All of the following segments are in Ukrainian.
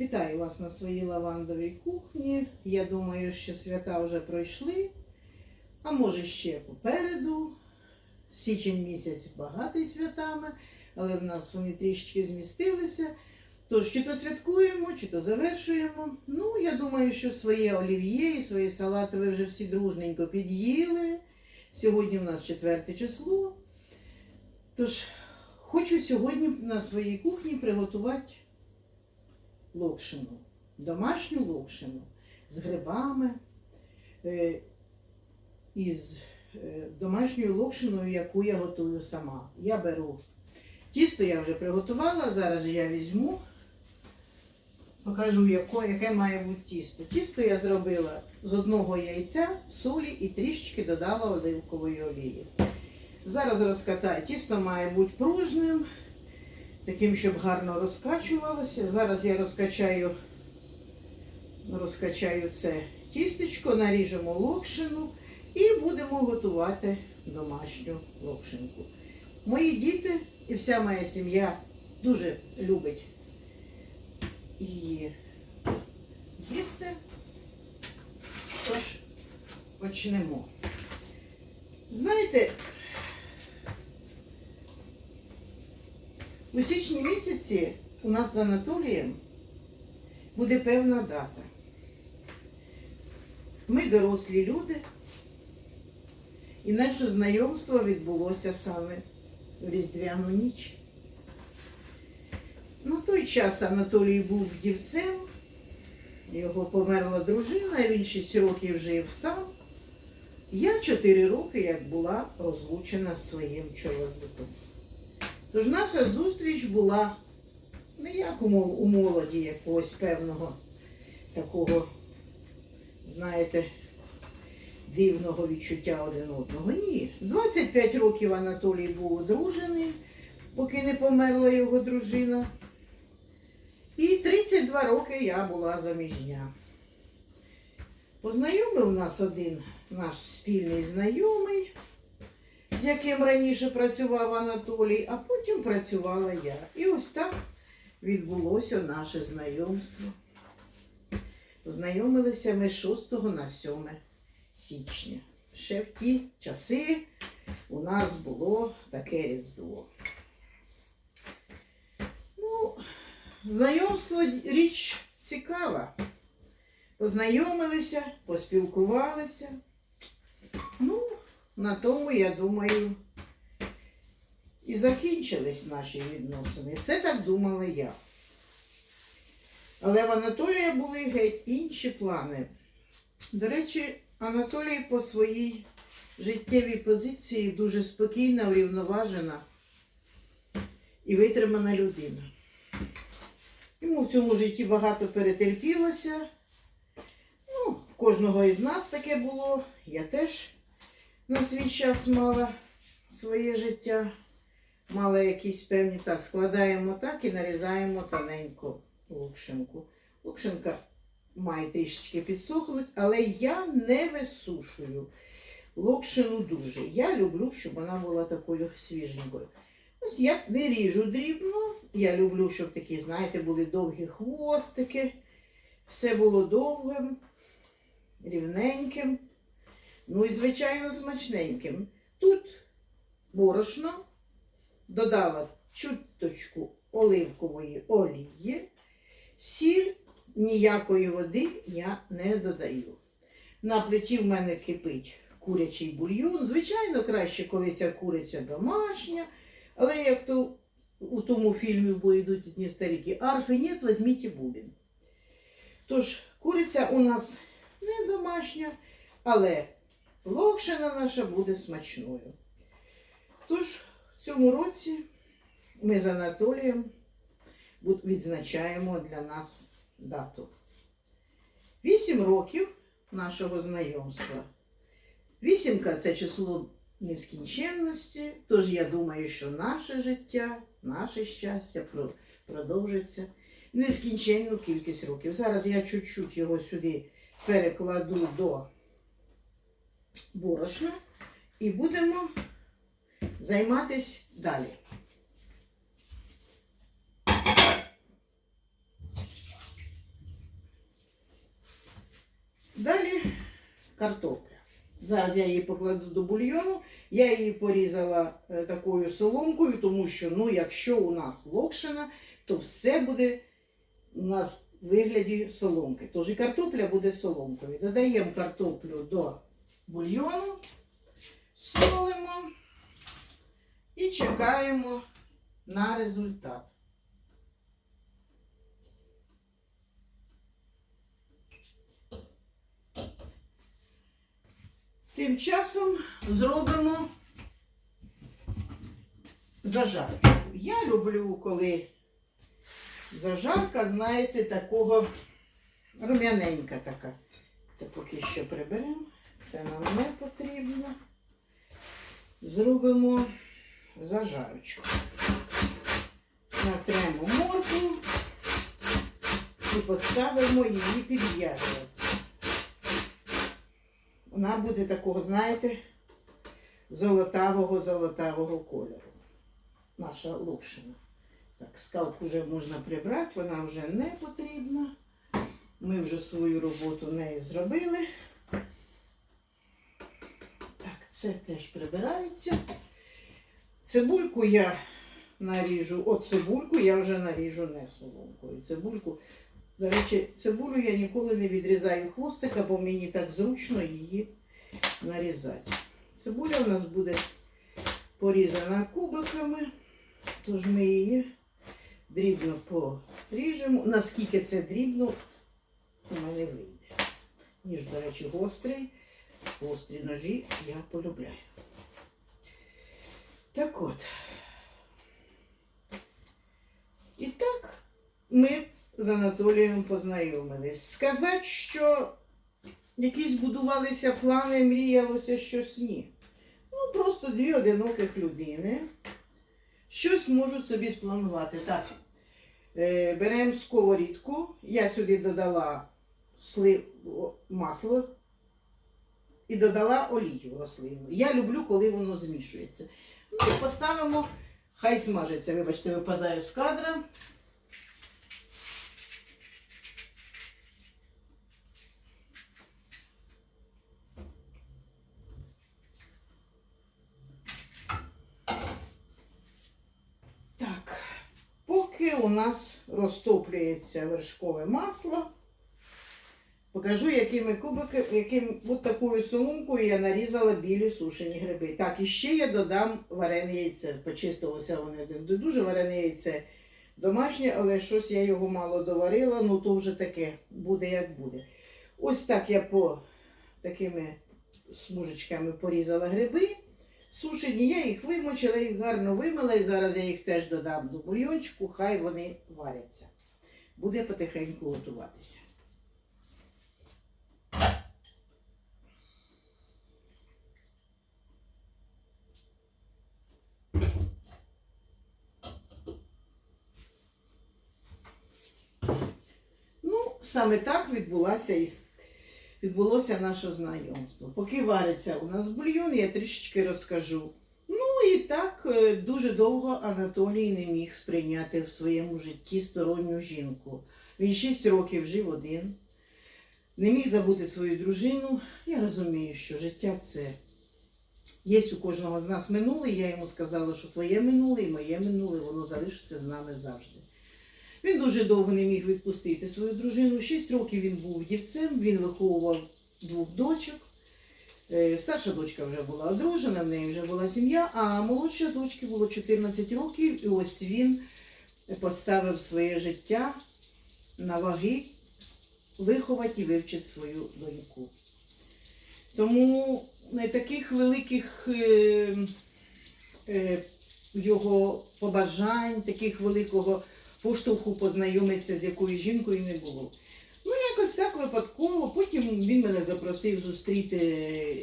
Вітаю вас на своїй лавандовій кухні. Я думаю, що свята вже пройшли, а може ще попереду. Січень місяць багатий святами, але в нас вони трішечки змістилися. Тож, чи то святкуємо, чи то завершуємо. Ну, я думаю, що своє олів'є і свої салати ви вже всі дружненько під'їли. Сьогодні в нас четверте число. Тож, хочу сьогодні на своїй кухні приготувати локшину, домашню локшину з грибами, е, із е, домашньою локшиною, яку я готую сама. Я беру тісто, я вже приготувала, зараз я візьму, покажу, яко, яке має бути тісто. Тісто я зробила з одного яйця, солі і трішечки додала оливкової олії. Зараз розкатаю. Тісто має бути пружним, таким, щоб гарно розкачувалося. Зараз я розкачаю, розкачаю це тістечко, наріжемо локшину і будемо готувати домашню локшинку. Мої діти і вся моя сім'я дуже любить її їсти. Тож почнемо. Знаєте, у січні місяці у нас з Анатолієм буде певна дата. Ми дорослі люди, і наше знайомство відбулося саме в Різдвяну ніч. На той час Анатолій був вдівцем, його померла дружина, він 6 років жив сам. Я 4 роки як була розлучена з своїм чоловіком. Тож наша зустріч була не як у молоді якогось певного такого, знаєте, дивного відчуття один одного. Ні. 25 років Анатолій був одружений, поки не померла його дружина. І 32 роки я була заміжня. Познайомив нас один наш спільний знайомий, з яким раніше працював Анатолій, а потім працювала я. І ось так відбулося наше знайомство. Познайомилися ми з 6 на 7 січня. Ще в ті часи у нас було таке різдво. Ну, знайомство річ цікава. Познайомилися, поспілкувалися. На тому, я думаю, і закінчились наші відносини. Це так думала я. Але в Анатолія були геть інші плани. До речі, Анатолій по своїй життєвій позиції дуже спокійна, врівноважена і витримана людина. Йому в цьому житті багато перетерпілося. Ну, в кожного із нас таке було. Я теж на свій час мала своє життя, мала якісь певні так, складаємо так і нарізаємо тоненько лукшинку. Лукшинка має трішечки підсохнути, але я не висушую локшину дуже. Я люблю, щоб вона була такою свіженькою. Ось я не ріжу дрібно. Я люблю, щоб такі, знаєте, були довгі хвостики. Все було довгим, рівненьким. Ну і, звичайно, смачненьким. Тут борошно додала чуточку оливкової олії, сіль, ніякої води я не додаю. На плиті в мене кипить курячий бульйон. Звичайно, краще, коли ця куриця домашня, але як то у тому фільмі бо йдуть одні старіки, арфи нет, візьміть і бубін. Тож, куриця у нас не домашня, але локшина наша буде смачною. Тож, в цьому році ми з Анатолієм відзначаємо для нас дату. Вісім років нашого знайомства. Вісімка це число нескінченності, тож я думаю, що наше життя, наше щастя продовжиться нескінченну кількість років. Зараз я чуть-чуть його сюди перекладу до Борошна і будемо займатися далі. Далі картопля. Зараз я її покладу до бульйону, я її порізала е, такою соломкою, тому що, ну, якщо у нас локшина, то все буде у нас в вигляді соломки. Тож і картопля буде соломкою. Додаємо картоплю до бульйону, солимо і чекаємо на результат. Тим часом зробимо зажарочку. Я люблю, коли зажарка, знаєте, такого рум'яненька така. Це поки що приберемо. Це нам не потрібно. Зробимо зажарочку. Натремо моркву і поставимо її підв'язуватися. Вона буде такого, знаєте, золотавого-золотавого кольору. Наша локшина. Так, скалку вже можна прибрати, вона вже не потрібна. Ми вже свою роботу нею зробили. Це теж прибирається. Цибульку я наріжу, от цибульку я вже наріжу не соломкою. Цибульку, до речі, цибулю я ніколи не відрізаю хвостика, бо мені так зручно її нарізати. Цибуля у нас буде порізана кубиками, тож ми її дрібно поріжемо. Наскільки це дрібно, у мене вийде. Ніж, до речі, гострий. Гострі ножі я полюбляю. Так от. І так ми з Анатолієм познайомились. Сказати, що якісь будувалися плани, мріялося щось ні. Ну, просто дві одиноких людини щось можуть собі спланувати. Так, е, беремо сковорідку, я сюди додала сли... масло і додала олію рослину. Я люблю, коли воно змішується. Ну поставимо, хай смажиться. Вибачте, випадаю з кадра. Поки у нас розтоплюється вершкове масло, покажу, якими кубики, яким от такою соломкою я нарізала білі сушені гриби. Так, і ще я додам варене яйце. Почистилося вони не дуже варене яйце домашнє, але щось я його мало доварила, ну то вже таке буде як буде. Ось так я по такими смужечками порізала гриби. Сушені, я їх вимочила, їх гарно вимила і зараз я їх теж додам до бульйончику, хай вони варяться. Буде потихеньку готуватися. Ну, саме так відбулася і відбулося наше знайомство. Поки вариться у нас бульйон, я трішечки розкажу. Ну і так е, дуже довго Анатолій не міг сприйняти в своєму житті сторонню жінку. Він 6 років жив один, не міг забути свою дружину. Я розумію, що життя це є у кожного з нас минуле. Я йому сказала, що твоє минуле і моє минуле, воно залишиться з нами завжди. Він дуже довго не міг відпустити свою дружину. Шість років він був дівцем, він виховував двох дочок. Е, Старша дочка вже була одружена, в неї вже була сім'я, а молодша дочці було 14 років, і ось він поставив своє життя на ваги виховати і вивчити свою доньку. Тому таких великих е, е, його побажань, таких великого поштовху познайомитися з якою жінкою не було. Ну, якось так випадково. Потім він мене запросив зустріти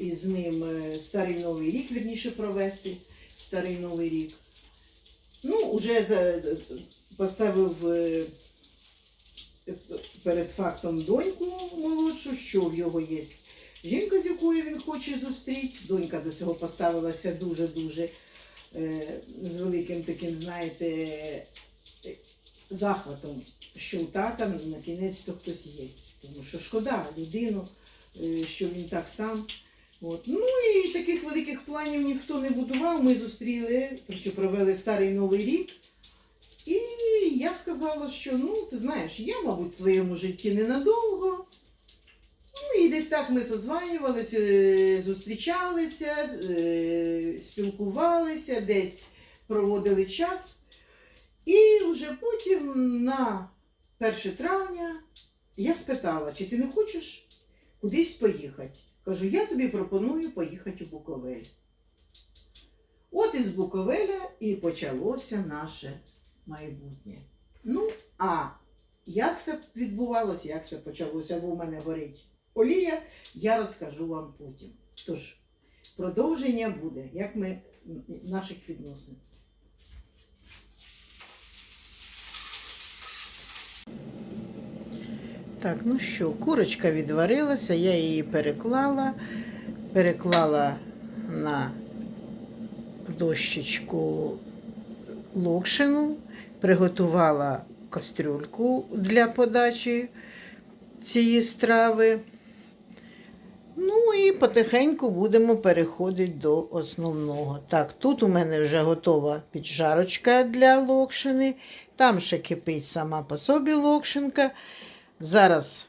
із ним е, старий новий рік, вірніше провести старий новий рік. Ну, уже поставив перед фактом доньку молодшу, що в його є жінка, з якою він хоче зустріти. Донька до цього поставилася дуже-дуже е, з великим таким, знаєте, захватом, що у тата на кінець то хтось є. Тому що шкода людину е, що він так сам. От. Ну і таких великих планів ніхто не будував. Ми зустріли, що провели старий новий рік. Я сказала, що ну, ти знаєш, я, мабуть, в твоєму житті ненадовго. Ну і десь так ми созванювалися, е, зустрічалися, е, спілкувалися, десь проводили час. І вже потім на 1 травня я спитала, чи ти не хочеш кудись поїхати? Кажу, я тобі пропоную поїхати у Буковель. От із Буковеля і почалося наше майбутнє. Ну, а як все відбувалося, як все почалося, бо в мене горить олія, я розкажу вам потім. Тож, продовження буде, як ми наших відносин. Так, ну що, курочка відварилася, я її переклала, переклала на дощечку локшину, приготувала кастрюльку для подачі цієї страви. Ну і потихеньку будемо переходити до основного. Так, тут у мене вже готова піджарочка для локшини. Там ще кипить сама по собі локшинка. Зараз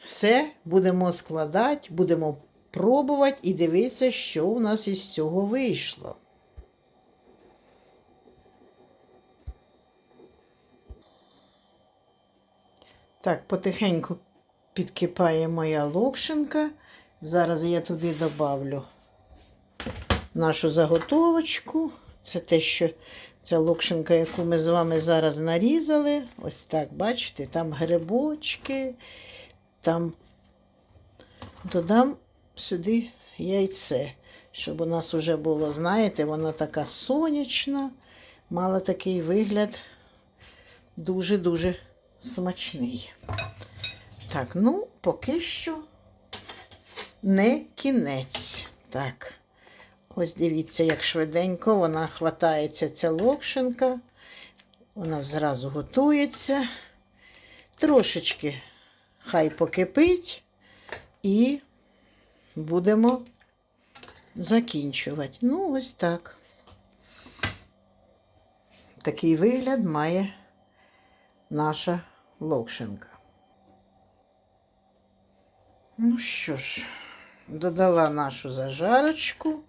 все будемо складати, будемо пробувати і дивитися, що у нас із цього вийшло. Так, потихеньку підкипає моя локшинка. Зараз я туди добавлю нашу заготовочку. Це те, що ця локшинка, яку ми з вами зараз нарізали. Ось так, бачите, там грибочки, там додам сюди яйце, щоб у нас вже було, знаєте, вона така сонячна, мала такий вигляд дуже-дуже смачний. Так, ну, поки що не кінець. Так. Ось дивіться, як швиденько вона хватається ця локшинка. Вона зразу готується. Трошечки хай покипить і будемо закінчувати. Ну, ось так. Такий вигляд має наша локшинка. Ну що ж, додала нашу зажарочку.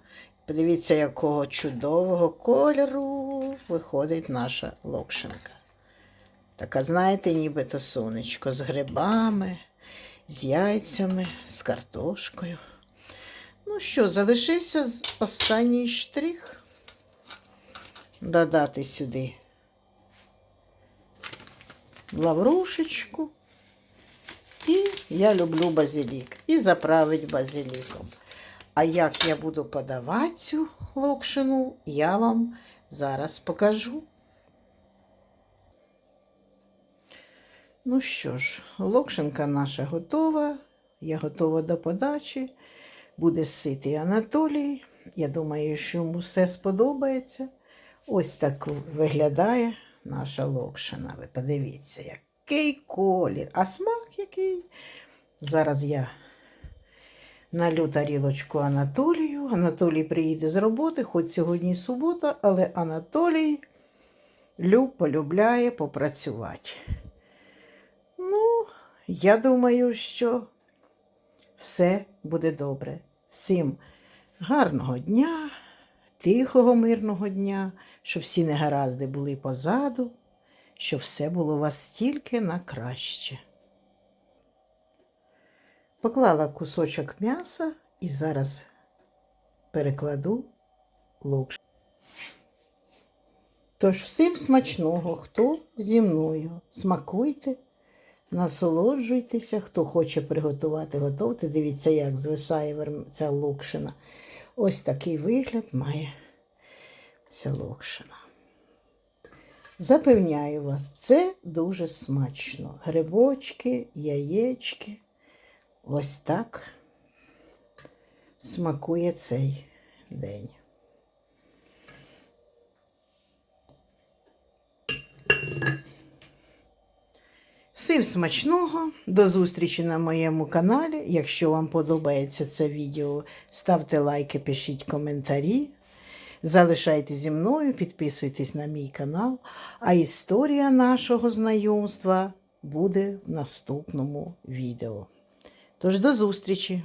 Подивіться, якого чудового кольору виходить наша локшинка. Така, знаєте, нібито сонечко з грибами, з яйцями, з картошкою. Ну що, залишився останній штрих. Додати сюди лаврушечку. І я люблю базилік. І заправить базиліком. А як я буду подавати цю локшину, я вам зараз покажу. Ну що ж, локшинка наша готова. Я готова до подачі. Буде ситий Анатолій. Я думаю, що йому все сподобається. Ось так виглядає наша локшина. Ви подивіться, який колір, а смак який. Зараз я налю тарілочку Анатолію. Анатолій приїде з роботи, хоч сьогодні субота, але Анатолій люб полюбляє попрацювати. Ну, я думаю, що все буде добре. Всім гарного дня, тихого, мирного дня, щоб всі негаразди були позаду, щоб все було у вас тільки на краще. Поклала кусочок м'яса і зараз перекладу лук. Тож всім смачного, хто зі мною. Смакуйте, насолоджуйтеся, хто хоче приготувати, готовте. Дивіться, як звисає ця локшина. Ось такий вигляд має ця локшина. Запевняю вас, це дуже смачно. Грибочки, яєчки. Ось так смакує цей день. Всім смачного, до зустрічі на моєму каналі. Якщо вам подобається це відео, ставте лайки, пишіть коментарі. Залишайтесь зі мною, підписуйтесь на мій канал. А історія нашого знайомства буде в наступному відео. Тож до зустрічі!